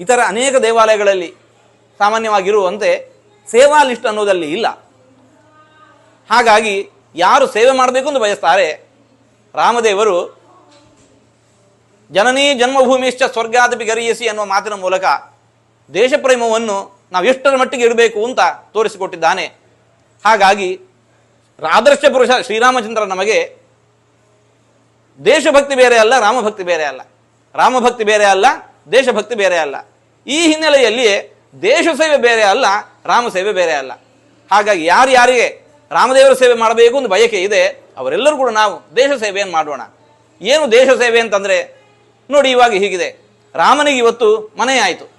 ಇತರ ಅನೇಕ ದೇವಾಲಯಗಳಲ್ಲಿ ಸಾಮಾನ್ಯವಾಗಿರುವಂತೆ ಸೇವಾ ಲಿಸ್ಟ್ ಅನ್ನೋದಲ್ಲಿ ಇಲ್ಲ. ಹಾಗಾಗಿ ಯಾರು ಸೇವೆ ಮಾಡಬೇಕು ಎಂದು ಬಯಸ್ತಾರೆ ರಾಮದೇವರು ಜನನೀ ಜನ್ಮಭೂಮಿಶ್ಚ ಸ್ವರ್ಗಾದಪಿ ಗರಿಯಸಿ ಅನ್ನುವ ಮಾತಿನ ಮೂಲಕ ದೇಶಪ್ರೇಮವನ್ನು ನಾವು ಎಷ್ಟರ ಮಟ್ಟಿಗೆ ಇರಬೇಕು ಅಂತ ತೋರಿಸಿಕೊಟ್ಟಿದ್ದಾನೆ. ಹಾಗಾಗಿ ಆದರ್ಶ ಪುರುಷ ಶ್ರೀರಾಮಚಂದ್ರ ನಮಗೆ ದೇಶಭಕ್ತಿ ಬೇರೆ ಅಲ್ಲ, ರಾಮಭಕ್ತಿ ಬೇರೆ ಅಲ್ಲ. ರಾಮಭಕ್ತಿ ಬೇರೆ ಅಲ್ಲ, ದೇಶಭಕ್ತಿ ಬೇರೆ ಅಲ್ಲ. ಈ ಹಿನ್ನೆಲೆಯಲ್ಲಿ ದೇಶ ಸೇವೆ ಬೇರೆ ಅಲ್ಲ, ರಾಮ ಸೇವೆ ಬೇರೆ ಅಲ್ಲ. ಹಾಗಾಗಿ ಯಾರು ಯಾರಿಗೆ ರಾಮದೇವರ ಸೇವೆ ಮಾಡಬೇಕು ಒಂದು ಬಯಕೆ ಇದೆ, ಅವರೆಲ್ಲರೂ ಕೂಡ ನಾವು ದೇಶ ಸೇವೆಯನ್ನು ಮಾಡೋಣ. ಏನು ದೇಶ ಸೇವೆ ಅಂತಂದ್ರೆ, ನೋಡಿ ಇವಾಗ ಹೀಗಿದೆ. ರಾಮನಿಗೆ ಇವತ್ತು ಮನೆ ಆಯಿತು.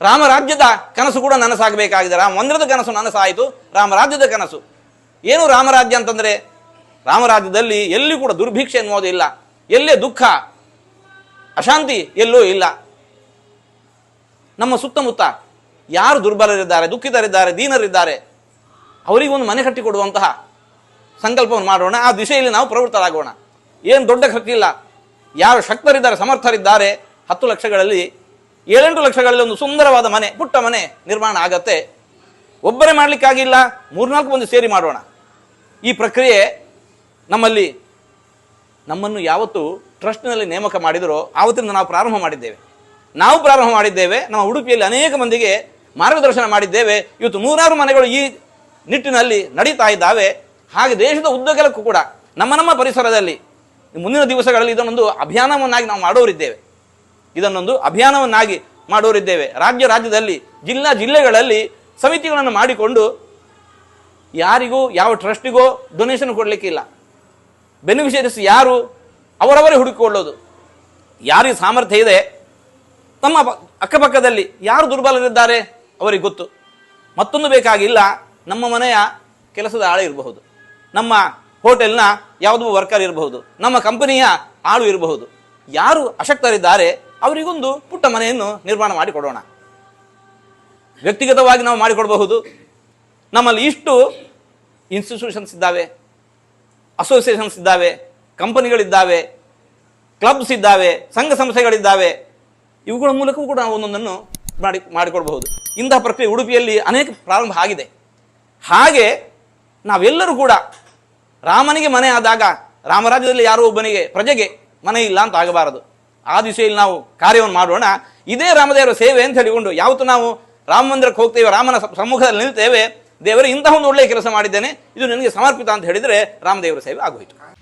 ರಾಮರಾಜ್ಯದ ಕನಸು ಕೂಡ ನನಸಾಗಬೇಕಾಗಿದೆ. ರಾಮ ಮಂದಿರದ ಕನಸು ನನಸಾಯಿತು ರಾಮರಾಜ್ಯದ ಕನಸು. ಏನು ರಾಮರಾಜ್ಯ ಅಂತಂದ್ರೆ ರಾಮರಾಜ್ಯದಲ್ಲಿ ಎಲ್ಲಿ ಕೂಡ ದುರ್ಭಿಕ್ಷೆ ಎನ್ನುವುದು ಇಲ್ಲ. ಎಲ್ಲೇ ದುಃಖ, ಅಶಾಂತಿ ಎಲ್ಲೂ ಇಲ್ಲ. ನಮ್ಮ ಸುತ್ತಮುತ್ತ ಯಾರು ದುರ್ಬಲರಿದ್ದಾರೆ, ದುಃಖಿತರಿದ್ದಾರೆ, ದೀನರಿದ್ದಾರೆ, ಅವರಿಗೊಂದು ಮನೆ ಕಟ್ಟಿಕೊಡುವಂತಹ ಸಂಕಲ್ಪವನ್ನು ಮಾಡೋಣ. ಆ ದಿಶೆಯಲ್ಲಿ ನಾವು ಪ್ರವೃತ್ತರಾಗೋಣ. ಏನು ದೊಡ್ಡ ಖರ್ಚಿಲ್ಲ ಯಾರು ಶಕ್ತರಿದ್ದಾರೆ, ಸಮರ್ಥರಿದ್ದಾರೆ, ಹತ್ತು ಲಕ್ಷಗಳಲ್ಲಿ, ಏಳೆಂಟು ಲಕ್ಷಗಳಲ್ಲಿ ಒಂದು ಸುಂದರವಾದ ಮನೆ, ಪುಟ್ಟ ಮನೆ ನಿರ್ಮಾಣ ಆಗತ್ತೆ. ಒಬ್ಬರೇ ಮಾಡಲಿಕ್ಕಾಗಿಲ್ಲ, ಮೂರ್ನಾಲ್ಕು ಮಂದಿ ಸೇರಿ ಮಾಡೋಣ. ಈ ಪ್ರಕ್ರಿಯೆ ನಮ್ಮಲ್ಲಿ ನಮ್ಮನ್ನು ಯಾವತ್ತು ಟ್ರಸ್ಟ್ನಲ್ಲಿ ನೇಮಕ ಮಾಡಿದರೋ ಆವತ್ತಿಂದ ನಾವು ಪ್ರಾರಂಭ ಮಾಡಿದ್ದೇವೆ. ನಾವು ಪ್ರಾರಂಭ ಮಾಡಿದ್ದೇವೆ, ನಮ್ಮ ಉಡುಪಿಯಲ್ಲಿ ಅನೇಕ ಮಂದಿಗೆ ಮಾರ್ಗದರ್ಶನ ಮಾಡಿದ್ದೇವೆ. ಇವತ್ತು ನೂರಾರು ಮನೆಗಳು ಈ ನಿಟ್ಟಿನಲ್ಲಿ ನಡೀತಾ ಇದ್ದಾವೆ. ಹಾಗೆ ದೇಶದ ಉದ್ದಗಲಕ್ಕೂ ಕೂಡ, ನಮ್ಮ ನಮ್ಮ ಪರಿಸರದಲ್ಲಿ ಮುಂದಿನ ದಿವಸಗಳಲ್ಲಿ ಇದನ್ನೊಂದು ಅಭಿಯಾನವನ್ನಾಗಿ ನಾವು ಮಾಡೋರಿದ್ದೇವೆ. ಇದನ್ನೊಂದು ಅಭಿಯಾನವನ್ನಾಗಿ ಮಾಡೋರಿದ್ದೇವೆ. ರಾಜ್ಯ ರಾಜ್ಯದಲ್ಲಿ, ಜಿಲ್ಲಾ ಜಿಲ್ಲೆಗಳಲ್ಲಿ ಸಮಿತಿಗಳನ್ನು ಮಾಡಿಕೊಂಡು ಯಾರಿಗೂ ಯಾವ ಟ್ರಸ್ಟಿಗೋ ಡೊನೇಷನ್ ಕೊಡಲಿಕ್ಕಿಲ್ಲ. ಬೆನಿಫಿಷರೀಸ್ ಯಾರು ಅವರವರೇ ಹುಡುಕಿಕೊಳ್ಳೋದು. ಯಾರಿಗೆ ಸಾಮರ್ಥ್ಯ ಇದೆ? ತಮ್ಮ ಅಕ್ಕಪಕ್ಕದಲ್ಲಿ ಯಾರು ದುರ್ಬಲರಿದ್ದಾರೆ? ಅವರಿಗೆ ಗೊತ್ತು. ಮತ್ತೊಂದು ಬೇಕಾಗಿಲ್ಲ, ನಮ್ಮ ಮನೆಯ ಕೆಲಸದ ಆಳು ಇರಬಹುದು. ನಮ್ಮ ಹೋಟೆಲ್ನ ಯಾವುದೋ ವರ್ಕರ್ ಇರಬಹುದು. ನಮ್ಮ ಕಂಪನಿಯ ಆಳು ಇರಬಹುದು. ಯಾರು ಅಶಕ್ತರಿದ್ದಾರೆ, ಅವರಿಗೊಂದು ಪುಟ್ಟ ಮನೆಯನ್ನು ನಿರ್ಮಾಣ ಮಾಡಿಕೊಡೋಣ. ವ್ಯಕ್ತಿಗತವಾಗಿ ನಾವು ಮಾಡಿಕೊಡಬಹುದು. ನಮ್ಮಲ್ಲಿ ಇಷ್ಟು ಇನ್ಸ್ಟಿಟ್ಯೂಷನ್ಸ್ ಇದ್ದಾವೆ. ಅಸೋಸಿಯೇಷನ್ಸ್ ಇದ್ದಾವೆ, ಕಂಪನಿಗಳಿದ್ದಾವೆ, ಕ್ಲಬ್ಸ್ ಇದ್ದಾವೆ, ಸಂಘ ಸಂಸ್ಥೆಗಳಿದ್ದಾವೆ, ಇವುಗಳ ಮೂಲಕವೂ ಕೂಡ ನಾವು ಒಂದೊಂದನ್ನು ಮಾಡಿ, ಮಾಡಿಕೊಡಬಹುದು. ಇಂತಹ ಪ್ರಕ್ರಿಯೆ ಉಡುಪಿಯಲ್ಲಿ ಅನೇಕ ಪ್ರಾರಂಭ ಆಗಿದೆ. ಹಾಗೆ ನಾವೆಲ್ಲರೂ ಕೂಡ ರಾಮನಿಗೆ ಮನೆ ಆದಾಗ, ರಾಮರಾಜ್ಯದಲ್ಲಿ ಯಾರೋ ಒಬ್ಬನಿಗೆ ಪ್ರಜೆಗೆ ಮನೆ ಇಲ್ಲ ಅಂತ ಆಗಬಾರದು. ಆ ದಿಶೆಯಲ್ಲಿ ನಾವು ಕಾರ್ಯವನ್ನು ಮಾಡೋಣ. ಇದೇ ರಾಮದೇವರ ಸೇವೆ ಅಂತ ಹೇಳಿಕೊಂಡು ಯಾವತ್ತು ನಾವು ರಾಮ ಮಂದಿರಕ್ಕೆ ಹೋಗ್ತೇವೆ, ರಾಮನ ಸಮ್ಮುಖದಲ್ಲಿ ನಿಲ್ತೇವೆ ದೇವರು ಇಂತಹ ಒಂದು ಒಳ್ಳೆಯ ಕೆಲಸ ಮಾಡಿದ್ದೇನೆ ಇದು ನನಗೆ ಸಮರ್ಪಿತ ಅಂತ ಹೇಳಿದರೆ ರಾಮದೇವರ ಸೇವೆ ಆಗೋಯ್ತು.